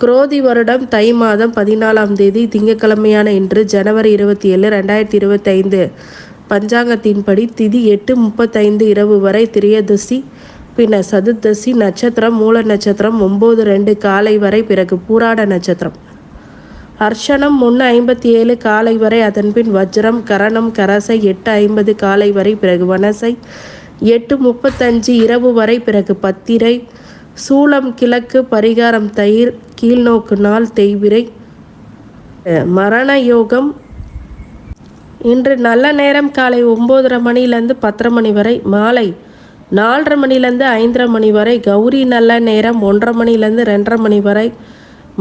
குரோதி வருடம் தை மாதம் பதினாலாம் தேதி திங்கட்கிழமையான இன்று ஜனவரி இருபத்தி ஏழு ரெண்டாயிரத்தி இருபத்தைந்து. பஞ்சாங்கத்தின்படி திதி எட்டு முப்பத்தைந்து இரவு வரை திரியதசி பின்னர் சதுர்தசி நட்சத்திரம் மூல நட்சத்திரம் ஒம்பது ரெண்டு காலை வரை பிறகு பூராட நட்சத்திரம். அர்ச்சனம் முன்னு ஐம்பத்தி ஏழு காலை வரை அதன்பின் வஜ்ரம் கரணம் கரசை எட்டு ஐம்பது காலை வரை பிறகு வனசை எட்டு முப்பத்தஞ்சு இரவு வரை பிறகு பத்திரை சூளம் கிழக்கு பரிகாரம் தயிர் கீழ்நோக்கு நாள் தெய்விரை மரண யோகம். இன்று நல்ல நேரம் காலை ஒம்போதரை மணிலேருந்து பத்தரை மணி வரை மாலை நாலரை மணிலேருந்து ஐந்தரை மணி வரை கௌரி நல்ல நேரம் ஒன்றரை மணிலேருந்து ரெண்டரை மணி வரை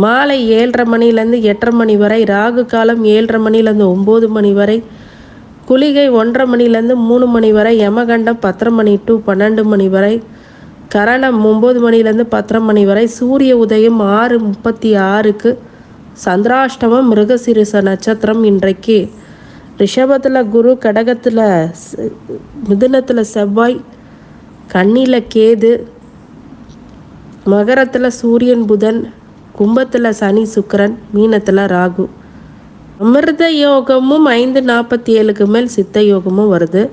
மாலை ஏழரை மணிலேருந்து எட்டரை மணி வரை ராகு காலம் ஏழரை மணிலேருந்து ஒம்பது மணி வரை குளிகை ஒன்றரை மணிலேருந்து மூணு மணி வரை யமகண்டம் பத்தரை மணி டு பன்னெண்டு மணி வரை கரணம் ஒம்பது மணிலேருந்து பத்தரை மணி வரை சூரிய உதயம் ஆறு முப்பத்தி ஆறுக்கு சந்திராஷ்டமம் மிருகசிரிச நட்சத்திரம் இன்றைக்கு. ரிஷபத்தில் குரு கடகத்தில் மிதுனத்தில் செவ்வாய் கண்ணியில் கேது மகரத்தில் சூரியன் புதன் கும்பத்தில் சனி சுக்கரன் மீனத்தில் ராகு. அமிர்த யோகமும் ஐந்து நாற்பத்தி ஏழுக்கு மேல் சித்த யோகமும் வருது.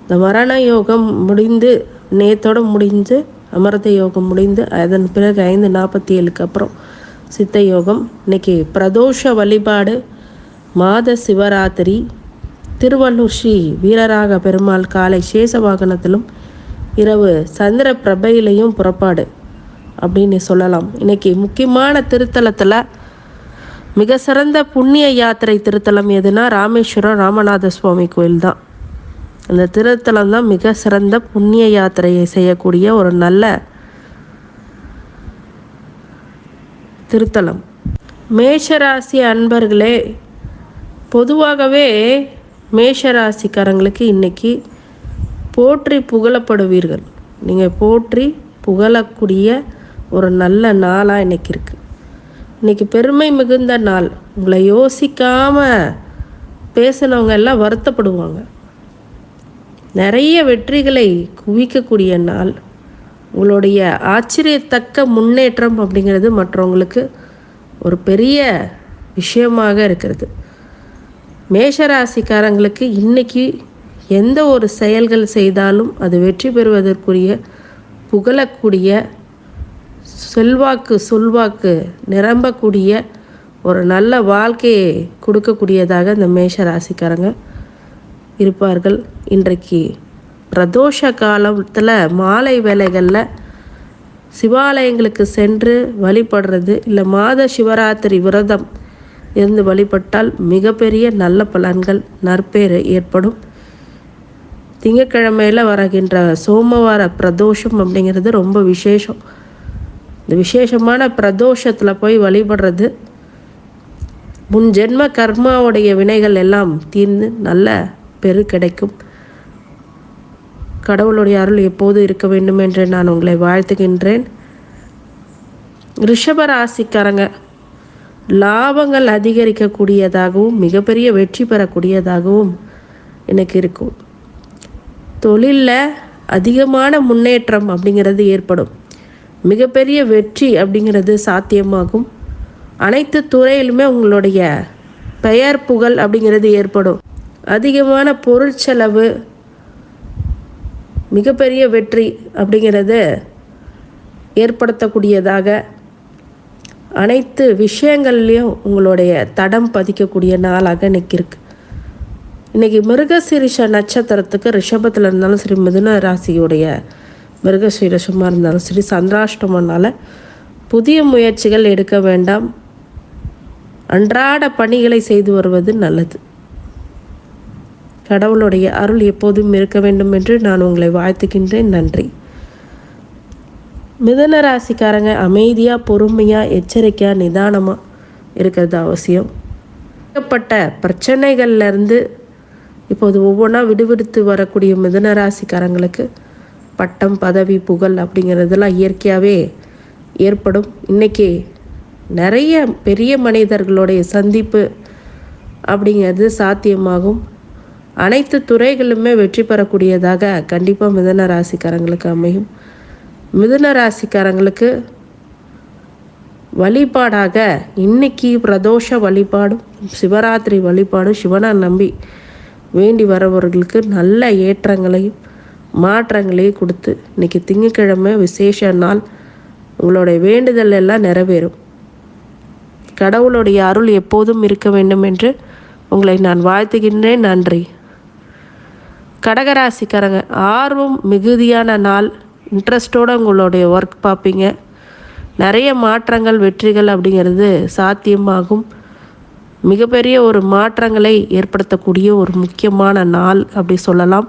இந்த மரண யோகம் முடிந்து நேத்தோடு முடிஞ்சு அமிர்த யோகம் முடிந்து அதன் பிறகு ஐந்து நாற்பத்தி ஏழுக்கு அப்புறம் சித்த யோகம். இன்னைக்கு பிரதோஷ வழிபாடு மாத சிவராத்திரி திருவள்ளூர் ஸ்ரீ வீரராக பெருமாள் காலை சேஷ வாகனத்திலும் இரவு சந்திர பிரபையிலையும் புறப்பாடு அப்படின்னு சொல்லலாம். இன்றைக்கி முக்கியமான திருத்தலத்தில் மிக சிறந்த புண்ணிய யாத்திரை திருத்தலம் எதுனா ராமேஸ்வரம் ராமநாத சுவாமி கோயில் தான் அந்த திருத்தலம் தான் மிக சிறந்த புண்ணிய யாத்திரையை செய்யக்கூடிய ஒரு நல்ல திருத்தலம். மேஷராசி அன்பர்களே பொதுவாகவே மேஷராசிக்காரங்களுக்கு இன்னைக்கு போற்றி புகழப்படுவீர்கள். நீங்கள் போற்றி புகழக்கூடிய ஒரு நல்ல நாளாக இன்னைக்கு இருக்குது இன்னைக்கு பெருமை மிகுந்த நாள். உங்களை யோசிக்காமல் பேசினவங்க எல்லாம் வருத்தப்படுவாங்க. நிறைய வெற்றிகளை குவிக்கக்கூடிய நாள். உங்களுடைய ஆச்சரியத்தக்க முன்னேற்றம் அப்படிங்கிறது மற்றவங்களுக்கு ஒரு பெரிய விஷயமாக இருக்கிறது. மேஷராசிக்காரங்களுக்கு இன்னைக்கு எந்த ஒரு செயல்கள் செய்தாலும் அது வெற்றி பெறுவதற்குரிய புகழக்கூடிய செல்வாக்கு சொல்வாக்கு நிரம்பக்கூடிய ஒரு நல்ல வாழ்க்கையை கொடுக்கக்கூடியதாக இந்த மேஷ ராசிக்காரங்க இருப்பார்கள். இன்றைக்கு பிரதோஷ காலத்தில் மாலை வேலைகளில் சிவாலயங்களுக்கு சென்று வழிபடுறது இல்லை மாத சிவராத்திரி விரதம் இருந்து வழிபட்டால் மிகப்பெரிய நல்ல பலன்கள் நற்பேறு ஏற்படும். திங்கக்கிழமையில் வரகின்ற சோமவார பிரதோஷம் அப்படிங்கிறது ரொம்ப விசேஷம். இந்த விசேஷமான பிரதோஷத்தில் போய் வழிபடுறது முன் ஜென்ம கர்மாவுடைய வினைகள் எல்லாம் தீர்ந்து நல்ல பெரு கிடைக்கும். கடவுளுடைய அருள் எப்போது இருக்க வேண்டும் என்று நான் உங்களை வாழ்த்துகின்றேன். ரிஷப ராசிக்காரங்க லாபங்கள் அதிகரிக்கக்கூடியதாகவும் மிகப்பெரிய வெற்றி பெறக்கூடியதாகவும் எனக்கு இருக்கும். தொழிலில் அதிகமான முன்னேற்றம் அப்படிங்கிறது ஏற்படும். மிகப்பெரிய வெற்றி அப்படிங்கிறது சாத்தியமாகும். அனைத்து துறையிலுமே உங்களுடைய பெயர் புகழ் அப்படிங்கிறது ஏற்படும். அதிகமான பொருட்செலவு மிகப்பெரிய வெற்றி அப்படிங்கிறது ஏற்படுத்தக்கூடியதாக அனைத்து விஷயங்கள்லேயும் உங்களுடைய தடம் பதிக்கக்கூடிய நாளாக இன்னைக்கு இருக்குது இன்றைக்கி மிருகசீரிஷ நட்சத்திரத்துக்கு ரிஷபத்தில் இருந்தாலும் சரி மிதுன ராசியுடைய மிருகசீரிஷமாக இருந்தாலும் சரி சந்திராஷ்டமனால் புதிய முயற்சிகள் எடுக்க வேண்டாம். அன்றாட பணிகளை செய்து வருவது நல்லது. கடவுளுடைய அருள் எப்போதும் இருக்க வேண்டும் என்று நான் உங்களை வாழ்த்துக்கின்றேன் நன்றி. மிதன ராசிக்காரங்க அமைதியாக பொறுமையாக எச்சரிக்கையாக நிதானமாக இருக்கிறது அவசியம். ஏகப்பட்ட பிரச்சனைகள்லேருந்து இப்போது ஒவ்வொன்றா விடுவிடுத்து வரக்கூடிய மிதுன ராசிக்காரங்களுக்கு பட்டம் பதவி புகழ் அப்படிங்கிறதெல்லாம் இயற்கையாகவே ஏற்படும். இன்றைக்கி நிறைய பெரிய மனிதர்களுடைய சந்திப்பு அப்படிங்கிறது சாத்தியமாகும். அனைத்து துறைகளுமே வெற்றி பெறக்கூடியதாக கண்டிப்பாக மிதன ராசிக்காரங்களுக்கு அமையும். மிதுன ராசிக்காரங்களுக்கு வழிபாடாக இன்னைக்கு பிரதோஷ வழிபாடும் சிவராத்திரி வழிபாடும் சிவனை நம்பி வேண்டி வரவர்களுக்கு நல்ல ஏற்றங்களையும் மாற்றங்களையும் கொடுத்து இன்னைக்கு திங்கக்கிழமை விசேஷ நாள் உங்களுடைய வேண்டுதல் எல்லாம் நிறைவேறும். கடவுளுடைய அருள் எப்போதும் இருக்க வேண்டும் என்று உங்களை நான் வாழ்த்துகின்றேன். நன்றி. கடகராசிக்காரங்க ஆர்வம் மிகுதியான நாள். இன்ட்ரெஸ்டோடு உங்களுடைய ஒர்க் பார்ப்பீங்க. நிறைய மாற்றங்கள் வெற்றிகள் அப்படிங்கிறது சாத்தியமாகும். மிகப்பெரிய ஒரு மாற்றங்களை ஏற்படுத்தக்கூடிய ஒரு முக்கியமான நாள் அப்படி சொல்லலாம்.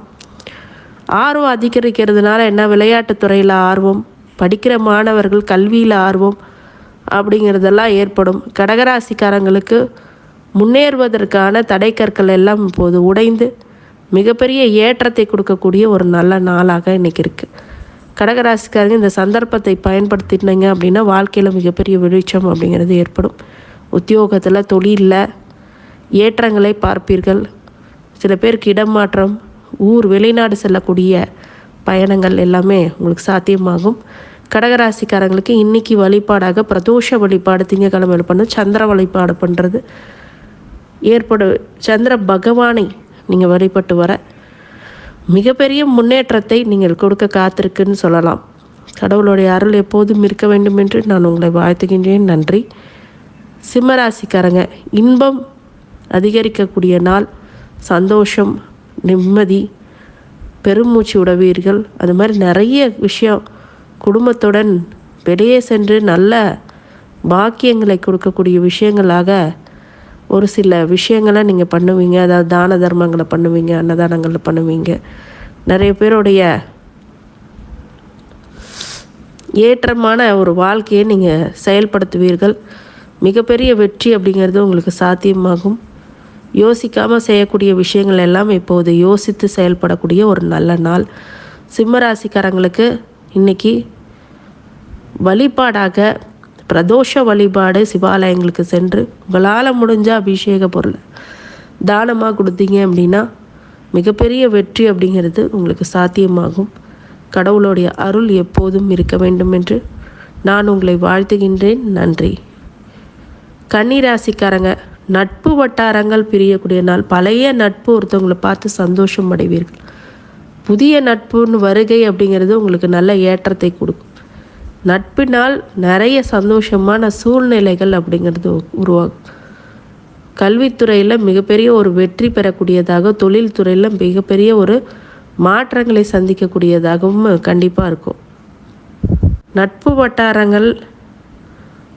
ஆர்வம் அதிகரிக்கிறதுனால என்ன விளையாட்டுத் துறையில் ஆர்வம் படிக்கிற மாணவர்கள் கல்வியில் ஆர்வம் அப்படிங்கிறதெல்லாம் ஏற்படும். கடகராசிக்காரங்களுக்கு முன்னேறுவதற்கான தடைக்கற்கள் எல்லாம் இப்போது உடைந்து மிகப்பெரிய ஏற்றத்தை கொடுக்கக்கூடிய ஒரு நல்ல நாளாக இன்றைக்கி இருக்குது கடகராசிக்காரங்க இந்த சந்தர்ப்பத்தை பயன்படுத்தினீங்க அப்படின்னா வாழ்க்கையில் மிகப்பெரிய வெளிச்சம் அப்படிங்கிறது ஏற்படும். உத்தியோகத்தில் தொழிலில் ஏற்றங்களை பார்ப்பீர்கள். சில பேருக்கு இடமாற்றம் ஊர் வெளிநாடு செல்லக்கூடிய பயணங்கள் எல்லாமே உங்களுக்கு சாத்தியமாகும். கடகராசிக்காரங்களுக்கு இன்னைக்கு வழிபாடாக பிரதோஷ வழிபாடு திங்கக்கிழமையில் பண்ண சந்திர வழிபாடு பண்ணுறது ஏற்படு சந்திர பகவானை நீங்கள் வழிபட்டு வர மிகப்பெரிய முன்னேற்றத்தை நீங்கள் கொடுக்க காத்திருக்குன்னு சொல்லலாம். கடவுளுடைய அருள் எப்போதும் இருக்க வேண்டும் என்று நான் உங்களை வாழ்த்துகின்றேன். நன்றி. சிம்மராசிக்காரங்க இன்பம் அதிகரிக்கக்கூடிய நாள். சந்தோஷம் நிம்மதி பெருமூச்சு உடவீர்கள் அது மாதிரி நிறைய விஷயம் குடும்பத்துடன் வெளியே சென்று நல்ல பாக்கியங்களை கொடுக்கக்கூடிய விஷயங்களாக ஒரு சில விஷயங்களை நீங்கள் பண்ணுவீங்க அதாவது தான தர்மங்களை பண்ணுவீங்க அன்னதானங்களை பண்ணுவீங்க. நிறைய பேருடைய ஏற்றமான ஒரு வாழ்க்கையை நீங்கள் செயல்படுத்துவீர்கள். மிகப்பெரிய வெற்றி அப்படிங்கிறது உங்களுக்கு சாத்தியமாகும். யோசிக்காமல் செய்யக்கூடிய விஷயங்கள் எல்லாம் இப்போது யோசித்து செயல்படக்கூடிய ஒரு நல்ல நாள். சிம்மராசிக்காரங்களுக்கு இன்னைக்கு வழிபாடாக பிரதோஷ வழிபாடு சிவாலயங்களுக்கு சென்று உங்களால் முடிஞ்ச அபிஷேக பொருள் தானமாக கொடுத்தீங்க அப்படின்னா மிகப்பெரிய வெற்றி அப்படிங்கிறது உங்களுக்கு சாத்தியமாகும். கடவுளுடைய அருள் எப்போதும் இருக்க வேண்டும் என்று நான் உங்களை வாழ்த்துகின்றேன். நன்றி. கன்னிராசிக்காரங்க நட்பு வட்டாரங்கள் பிரியக்கூடிய நாள். பழைய நட்பு ஒருத்தவங்களை பார்த்து சந்தோஷம் அடைவீர்கள். புதிய நட்புன்னு வருகை அப்படிங்கிறது உங்களுக்கு நல்ல ஏற்றத்தை கொடுக்கும். நட்பினால் நிறைய சந்தோஷமான சூழ்நிலைகள் அப்படிங்கிறது உருவாகும் கல்வித்துறையில் மிகப்பெரிய ஒரு வெற்றி பெறக்கூடியதாக தொழில்துறையில் மிகப்பெரிய ஒரு மாற்றங்களை சந்திக்கக்கூடியதாகவும் கண்டிப்பாக இருக்கும். நட்பு வட்டாரங்கள்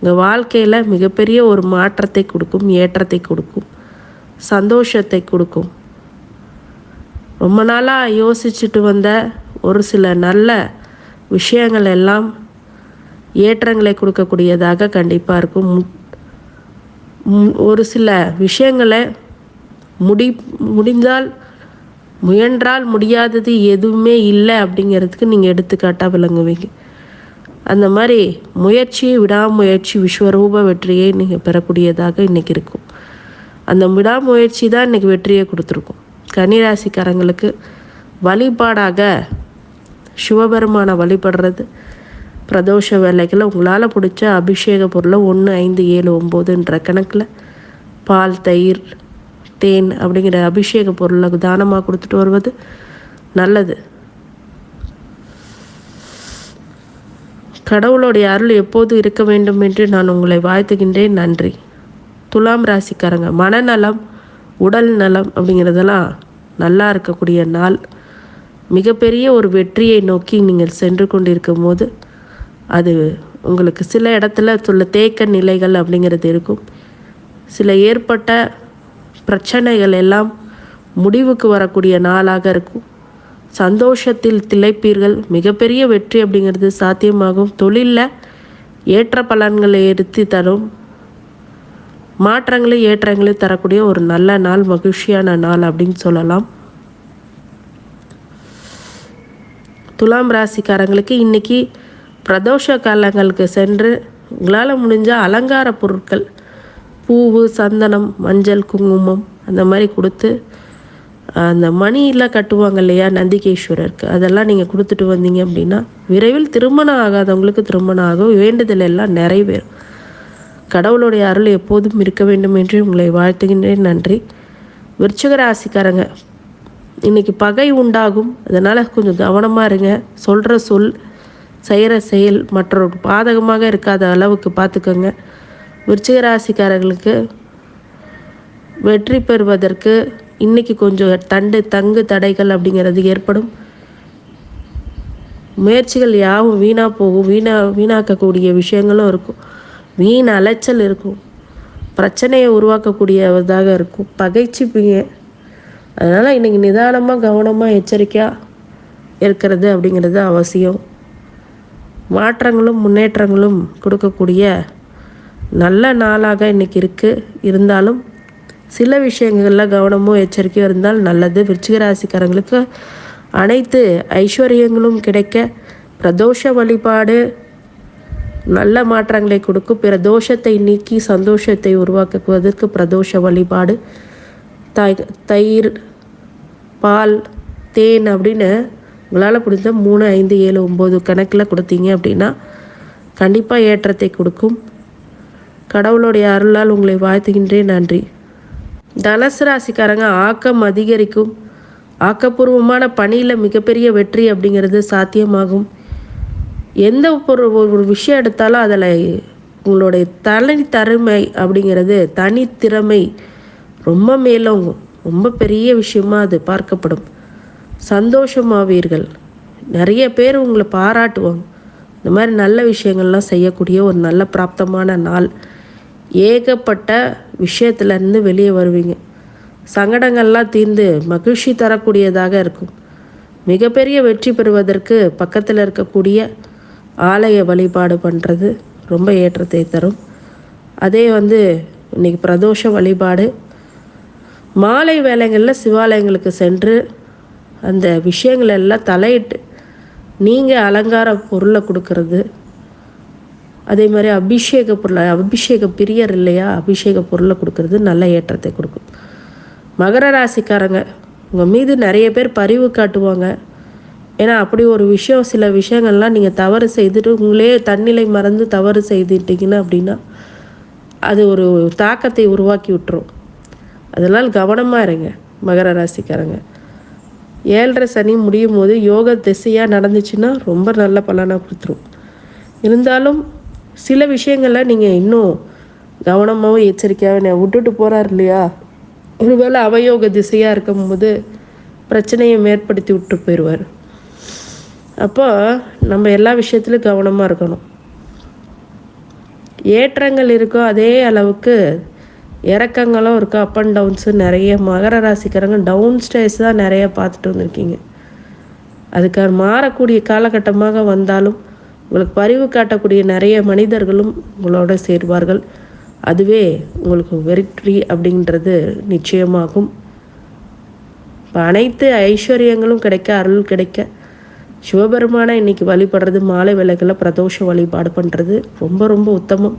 உங்கள் வாழ்க்கையில் மிகப்பெரிய ஒரு மாற்றத்தை கொடுக்கும் ஏற்றத்தை கொடுக்கும் சந்தோஷத்தை கொடுக்கும். ரொம்ப நாளாக யோசிச்சுட்டு வந்த ஒரு சில நல்ல விஷயங்கள் எல்லாம் ஏற்றங்களை கொடுக்கக்கூடியதாக கண்டிப்பாக இருக்கும். ஒரு சில விஷயங்களை முடி முடிந்தால் முயன்றால் முடியாதது எதுவுமே இல்லை அப்படிங்கிறதுக்கு நீங்கள் எடுத்துக்காட்டாக விளங்குவீங்க. அந்த மாதிரி முயற்சி விடாமுயற்சி விஸ்வரூப வெற்றியை நீங்கள் பெறக்கூடியதாக இன்றைக்கி இருக்கும். அந்த விடாமுயற்சி தான் இன்றைக்கி வெற்றியை கொடுத்துருக்கும். கன்னிராசிக்காரங்களுக்கு வழிபாடாக சிவபெருமானை வழிபடுறது பிரதோஷ வேலைகளை உங்களால் பிடிச்ச அபிஷேக பொருளை ஒன்று ஐந்து ஏழு ஒம்போதுன்ற கணக்கில் பால் தயிர் தேன் அப்படிங்கிற அபிஷேக பொருளை தானமாக கொடுத்துட்டு வருவது? நல்லது. கடவுளுடைய அருள் எப்போது இருக்க வேண்டும் என்று நான் உங்களை வாழ்த்துகின்றேன். நன்றி. துலாம் ராசிக்காரங்க மனநலம் உடல் நலம் அப்படிங்கிறதெல்லாம் நல்லா இருக்கக்கூடிய நாள். மிகப்பெரிய ஒரு வெற்றியை நோக்கி நீங்கள் சென்று கொண்டிருக்கும் போது அது உங்களுக்கு சில இடத்துல சொல்ல தேக்க நிலைகள் அப்படிங்கிறது இருக்கும். சில ஏற்பட்ட பிரச்சனைகள் எல்லாம் முடிவுக்கு வரக்கூடிய நாளாக இருக்கும். சந்தோஷத்தில் திளைப்பீர்கள். மிகப்பெரிய வெற்றி அப்படிங்கிறது சாத்தியமாகும். தொழிலில் ஏற்ற பலன்களை எடுத்து தரும். மாற்றங்களையும் ஏற்றங்களையும் தரக்கூடிய ஒரு நல்ல நாள் மகிழ்ச்சியான நாள் அப்படின்னு சொல்லலாம். துலாம் ராசிக்காரங்களுக்கு இன்னைக்கு பிரதோஷ காலங்களுக்கு சென்று உங்களால் முடிஞ்ச அலங்கார பொருட்கள் பூவு சந்தனம் மஞ்சள் குங்குமம் அந்த மாதிரி கொடுத்து அந்த மணியெல்லாம் கட்டுவாங்க இல்லையா நந்திகேஸ்வரருக்கு? அதெல்லாம் நீங்கள் கொடுத்துட்டு வந்தீங்க அப்படின்னா விரைவில் திருமணம் ஆகாதவங்களுக்கு திருமணம் ஆகும். வேண்டுதல் எல்லாம் நிறைவேறும். கடவுளுடைய அருள் எப்போதும் இருக்க வேண்டும் என்று உங்களை வாழ்த்துகின்றேன். நன்றி. விருச்சக ராசிக்காரங்க இன்னைக்கு பகை உண்டாகும். அதனால் கொஞ்சம் கவனமாக இருங்க. சொல்கிற சொல் செய்கிற செயல் மற்றொரு பாதகமாக இருக்காத அளவுக்கு பார்த்துக்கோங்க. விருச்சிக ராசிக்காரர்களுக்கு வெற்றி பெறுவதற்கு இன்னைக்கு கொஞ்சம் தண்டு தங்கு தடைகள் அப்படிங்கிறது ஏற்படும். முயற்சிகள் யாவும் வீணாக போகும் வீணா வீணாக்கக்கூடிய விஷயங்களும் இருக்கும். வீண் அலைச்சல் இருக்கும். பிரச்சனையை உருவாக்கக்கூடியதாக இருக்கும். பகைச்சிப்பீங்க. அதனால் இன்றைக்கி நிதானமாக கவனமாக எச்சரிக்கையாக இருக்கிறது அப்படிங்கிறது அவசியம். மாற்றங்களும் முன்னேற்றங்களும் கொடுக்கக்கூடிய நல்ல நாளாக இன்றைக்கி இருக்குது இருந்தாலும் சில விஷயங்களில் கவனமும் எச்சரிக்கையும் இருந்தால் நல்லது. விருச்சிகராசிக்காரங்களுக்கு அனைத்து ஐஸ்வர்யங்களும் கிடைக்க பிரதோஷ வழிபாடு நல்ல மாற்றங்களை கொடுக்கும். பிற தோஷத்தை நீக்கி சந்தோஷத்தை உருவாக்குவதற்கு பிரதோஷ வழிபாடு தை தயிர் பால் தேன் அப்படின்னு உங்களால் பிடிச்ச மூணு ஐந்து ஏழு ஒம்பது கணக்கில் கொடுத்தீங்க அப்படின்னா கண்டிப்பாக ஏற்றத்தை கொடுக்கும். கடவுளுடைய அருளால் உங்களை வாழ்த்துகின்றேன் நன்றி. தனுசு ராசிக்காரங்க ஆக்கம் அதிகரிக்கும். ஆக்கப்பூர்வமான பணியில் மிகப்பெரிய வெற்றி அப்படிங்கிறது சாத்தியமாகும். எந்த ஒரு ஒரு விஷயம் எடுத்தாலும் அதில் உங்களுடைய தனித்தருமை அப்படிங்கிறது தனித்திறமை ரொம்ப மேலோங்கும். ரொம்ப பெரிய விஷயமாக அது பார்க்கப்படும். சந்தோஷமாவீர்கள். நிறைய பேர் உங்களை பாராட்டுவாங்க. இந்த மாதிரி நல்ல விஷயங்கள்லாம் செய்யக்கூடிய ஒரு நல்ல பிராப்தமான நாள். ஏகப்பட்ட விஷயத்துலேருந்து வெளியே வருவீங்க. சங்கடங்கள்லாம் தீர்ந்து மகிழ்ச்சி தரக்கூடியதாக இருக்கும். மிகப்பெரிய வெற்றி பெறுவதற்கு பக்கத்தில் இருக்கக்கூடிய ஆலய வழிபாடு பண்ணுறது ரொம்ப ஏற்றத்தை தரும். அதே வந்து இன்றைக்கி பிரதோஷ வழிபாடு. மாலை வேலைகளில் சிவாலயங்களுக்கு சென்று அந்த விஷயங்கள் எல்லாம் தலையிட்டு நீங்கள் அலங்கார பொருளை கொடுக்கறது. அதே மாதிரி அபிஷேக பொருளை அபிஷேக பிரியர் இல்லையா? அபிஷேக பொருளை கொடுக்கறது நல்ல ஏற்றத்தை கொடுக்கும். மகர ராசிக்காரங்க உங்கள் மீது நிறைய பேர் பரிவு காட்டுவாங்க. ஏன்னா அப்படி ஒரு விஷயம் சில விஷயங்கள்லாம் நீங்கள் தவறு செய்துட்டு உங்களே தன்னிலை மறந்து தவறு செய்துட்டீங்கன்னா அப்படின்னா அது ஒரு தாக்கத்தை உருவாக்கி விட்டுரும். அதனால் கவனமாக இருங்க மகர ராசிக்காரங்க. ஏழரை சனி முடியும் போது யோக திசையாக நடந்துச்சுன்னா ரொம்ப நல்ல பலனாக கொடுத்துரும். இருந்தாலும் சில விஷயங்களில் நீங்கள் இன்னும் கவனமாகவும் எச்சரிக்கையாக விட்டுட்டு போகிறார் இல்லையா? ஒருவேளை அவயோக திசையாக இருக்கும்போது பிரச்சனையை மேற்படுத்தி விட்டு போயிடுவார். அப்போ நம்ம எல்லா விஷயத்துலையும் கவனமாக இருக்கணும். ஏற்றங்கள் இருக்கோ அதே அளவுக்கு இறக்கங்களும் இருக்குது அப் அண்ட் டவுன்ஸு நிறைய மகர ராசிக்காரங்க டவுன் ஸ்டேஸ் தான் நிறைய பார்த்துட்டு வந்திருக்கீங்க. அதுக்காக மாறக்கூடிய காலகட்டமாக வந்தாலும் உங்களுக்கு பரிவு காட்டக்கூடிய நிறைய மனிதர்களும் உங்களோட சேர்வார்கள். அதுவே உங்களுக்கு வெற்றி அப்படின்றது நிச்சயமாகும். இப்போ அனைத்து ஐஸ்வர்யங்களும் கிடைக்க அருள் கிடைக்க சிவபெருமானை இன்றைக்கி வழிபடுறது மாலை விளக்கில் பிரதோஷ வழிபாடு பண்ணுறது ரொம்ப ரொம்ப உத்தமம்.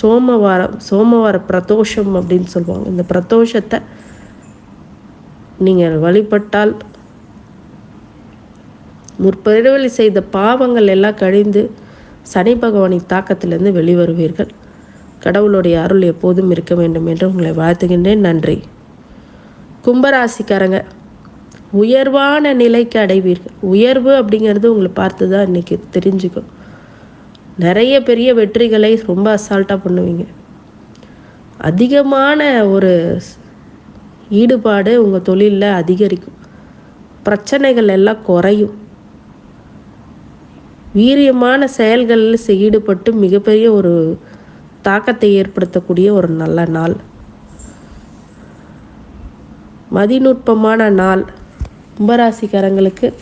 சோமவாரம் சோமவார பிரதோஷம் அப்படின்னு சொல்லுவாங்க. இந்த பிரதோஷத்தை நீங்கள் வழிபட்டால் முற்பிறவழி செய்த பாவங்கள் எல்லாம் கழிந்து சனி பகவானின் தாக்கத்திலிருந்து வெளிவருவீர்கள். கடவுளுடைய அருள் எப்போதும் இருக்க வேண்டும் என்று உங்களை வாழ்த்துகின்றேன். நன்றி. கும்பராசிக்காரங்க உயர்வான நிலைக்கு அடைவீர்கள். உயர்வு அப்படிங்கிறது உங்களை பார்த்து தான் இன்றைக்கி தெரிஞ்சுக்கும். நிறைய பெரிய வெற்றிகளை ரொம்ப அசால்ட்டாக பண்ணுவீங்க. அதிகமான ஒரு ஈடுபாடு உங்கள் தொழிலில் அதிகரிக்கும். பிரச்சனைகள் எல்லாம் குறையும். வீரியமான செயல்களில் ஈடுபட்டு மிகப்பெரிய ஒரு தாக்கத்தை ஏற்படுத்தக்கூடிய ஒரு நல்ல நாள். மதிநுட்பமான நாள். கும்பராசிக்காரங்களுக்கு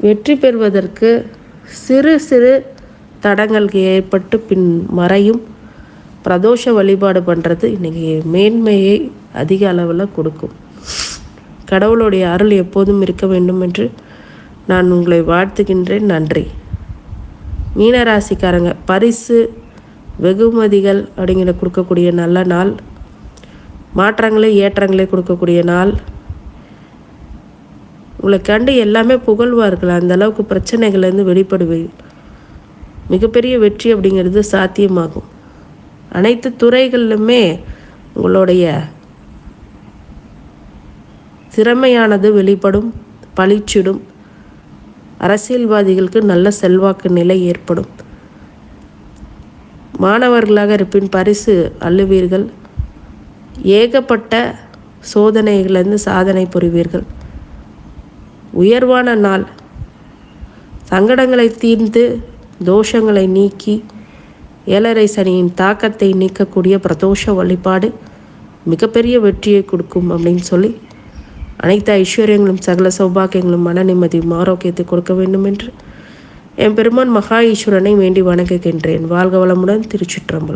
வெற்றி பெறுவதற்கு சிறு சிறு தடங்கள் ஏற்பட்டு பின் மறையும் பிரதோஷ வழிபாடு பண்ணுறது இன்றைக்கி மேன்மையை அதிக அளவில் கொடுக்கும். கடவுளுடைய அருள் எப்போதும் இருக்க வேண்டும் என்று நான் உங்களை வாழ்த்துகின்றேன். நன்றி. மீனராசிக்காரங்க பரிசு வெகுமதிகள் அப்படிங்கிற கொடுக்கக்கூடிய நல்ல நாள் மாற்றங்களே ஏற்றங்களே கொடுக்கக்கூடிய நாள். உங்களை கண்டு எல்லாமே புகழ்வார்கள் அந்த அளவுக்கு பிரச்சனைகள்லேருந்து வெளிப்படுவீர்கள் மிகப்பெரிய வெற்றி அப்படிங்கிறது சாத்தியமாகும். அனைத்து துறைகளிலுமே உங்களுடைய திறமையானது வெளிப்படும் பளிச்சிடும். அரசியல்வாதிகளுக்கு நல்ல செல்வாக்கு நிலை ஏற்படும். மாணவர்களாக இருப்பின் பரிசு அள்ளுவீர்கள். ஏகப்பட்ட சோதனைகளிலிருந்து சாதனை புரிவீர்கள். உயர்வான நாள். சங்கடங்களை தீர்ந்து தோஷங்களை நீக்கி ஏழரை சனியின் தாக்கத்தை நீக்கக்கூடிய பிரதோஷ வழிபாடு மிகப்பெரிய வெற்றியை கொடுக்கும் அப்படின்னு சொல்லி அனைத்து ஐஸ்வர்யங்களும் சகல சௌபாக்கியங்களும் மன நிம்மதியும் ஆரோக்கியத்தை கொடுக்க வேண்டும் என்று என் பெருமான் மகா ஈஸ்வரனை வேண்டி வணங்குகின்றேன். வாழ்க வளமுடன் திருச்சிற்றம்பலம்.